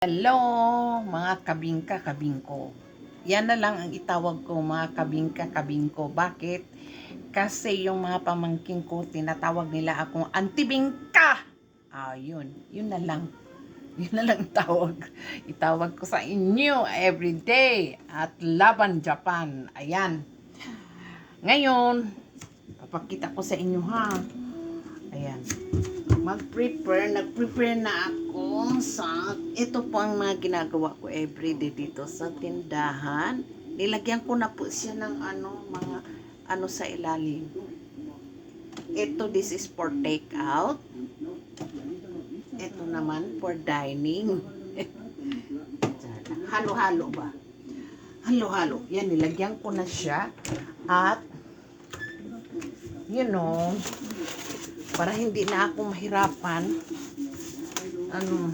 Hello, mga kabingka, kabingko. Yan na lang ang itawag ko, mga kabingka, kabingko. Bakit? Kasi yung mga pamangking ko, tinatawag nila akong antibingka. Ah, yun. Yun na lang. Yun na lang tawag. Itawag ko sa inyo everyday at Laban Japan. Ayan. Ngayon, papakita ko sa inyo ha. Ayan mag-prepare, nag-prepare na ako sa, ito po ang mga ginagawa ko everyday dito sa tindahan. Nilagyan ko na po siya ng ano, mga ano sa ilalim. Ito, this is for take out. Ito naman for dining. Halo-halo ba? Halo-halo. Yan, nilagyan ko na siya. At, you know, para hindi na ako mahirapan ano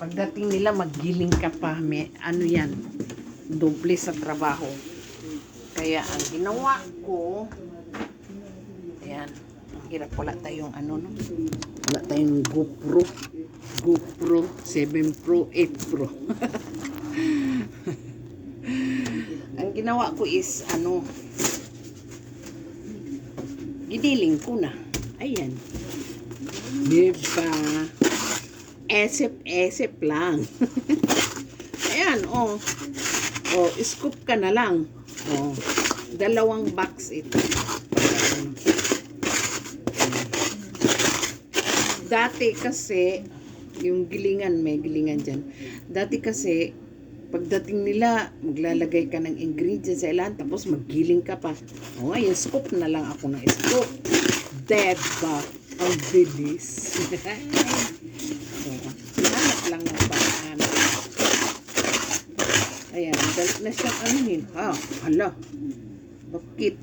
pagdating nila maggiling ka pa. May ano yan doble sa trabaho. Kaya ang ginawa ko ayan hirap wala tayong ano no? Wala tayong GoPro. GoPro 7 Pro 8 Pro. Ang ginawa ko is ano gidiling ko na. Ayan. Diba? Esip-esip lang. Ayan, oh. Oh, scoop ka na lang. Oh. Dalawang box ito. Dati kasi, yung gilingan, may gilingan dyan. Dati kasi, pagdating nila, maglalagay ka ng ingredients sa ilan, tapos maggiling ka pa. Oh, ngayon, scoop na lang ako ng scoop. Diba? Ang bilis. Hanap lang ng paraan. Ayan, dali na siyang anuhin. Ha, hala. Bakit?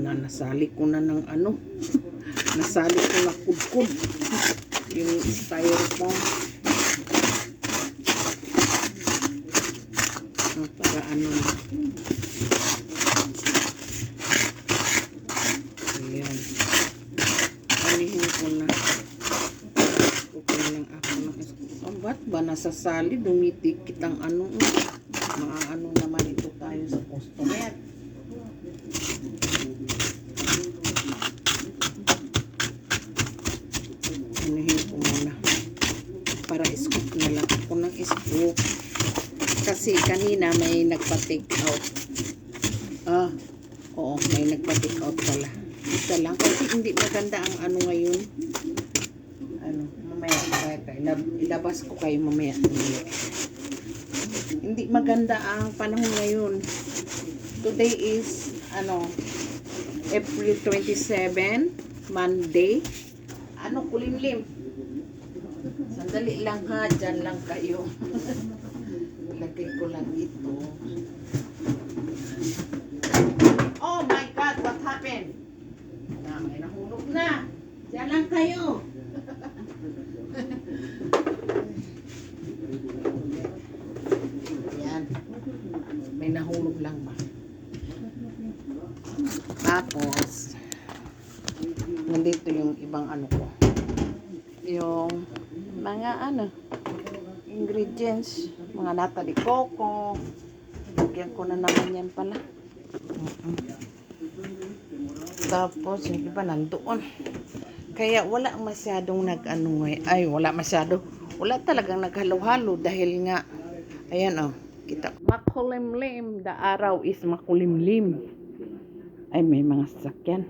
Na, nasali ko na ng ano. nasali ko na kudkud. Yung styrofoam. Ah, para ano na. Ayan. Anihin ko na. Okay lang ako ng oh, ba't ba nasasali? Dumitikit ang ano. Mga ano naman ito tayo sa customer. Anihin ko muna. Para scoop na lang ako ng scoop. Kasi kanina may nagpa-take out. Ah, oo, may nagpa-take out pala. Isa lang. Kasi hindi maganda ang ano ngayon. Ano, mamaya, ilabas ko kayo mamaya. mamaya. Hindi maganda ang panahon ngayon. Today is, ano, April 27, Monday. Ano, kulimlim. Sandali lang ha, dyan lang kayo. Lagay ko lang ito. Oh my God, what happened? Na, may nahulog na. Diyan lang kayo. Yan. May nahulog lang ba? Tapos, nandito yung ibang ano ko. Yung mga ano, ingredients, mga nata de coco. Lagyan ko na naman yan pala. Tapos, yung iba nandoon. Kaya wala masyadong nag-ano ngay- Ay, wala masyado. Wala talagang naghalo-halo dahil nga, ayan oh, kita. Makulimlim. The araw is makulimlim. Ay, may mga sasakyan.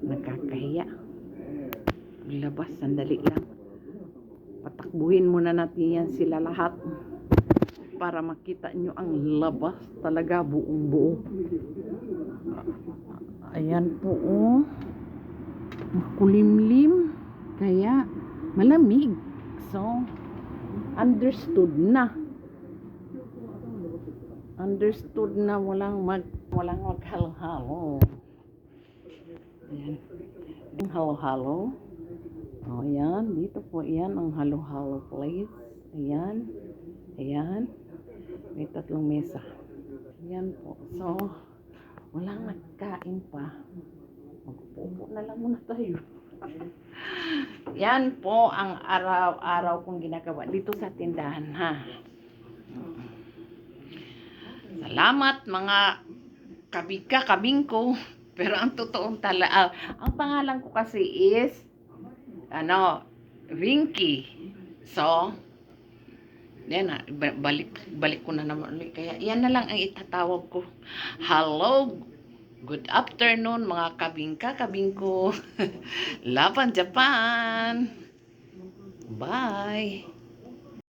Nakakahiya. Paglabas, sandali lang. Patakbuhin muna natin yan sila lahat para makita nyo ang labas talaga buong buo. Ayan po oh. Makulimlim. Kaya malamig. So, understood na. Understood na walang mag walang maghalo-halo. Ayan. Ang halo-halo. O, ayan. Dito po, ayan ang halo-halo place. Ayan. Ayan. May tatlong mesa. Ayan po. So, walang nagkain pa. Magpupo na lang muna tayo. Yan po ang araw-araw kong ginagawa dito sa tindahan, ha? Salamat mga kabika, kabingko. Pero ang totoong tala, ah, ang pangalan ko kasi is, ano, Rinky. So, yan na, ba- balik, balik ko na naman. Kaya yan na lang ang itatawag ko. Hello, good afternoon mga kabingka, kabingko. Laban Japan. Bye.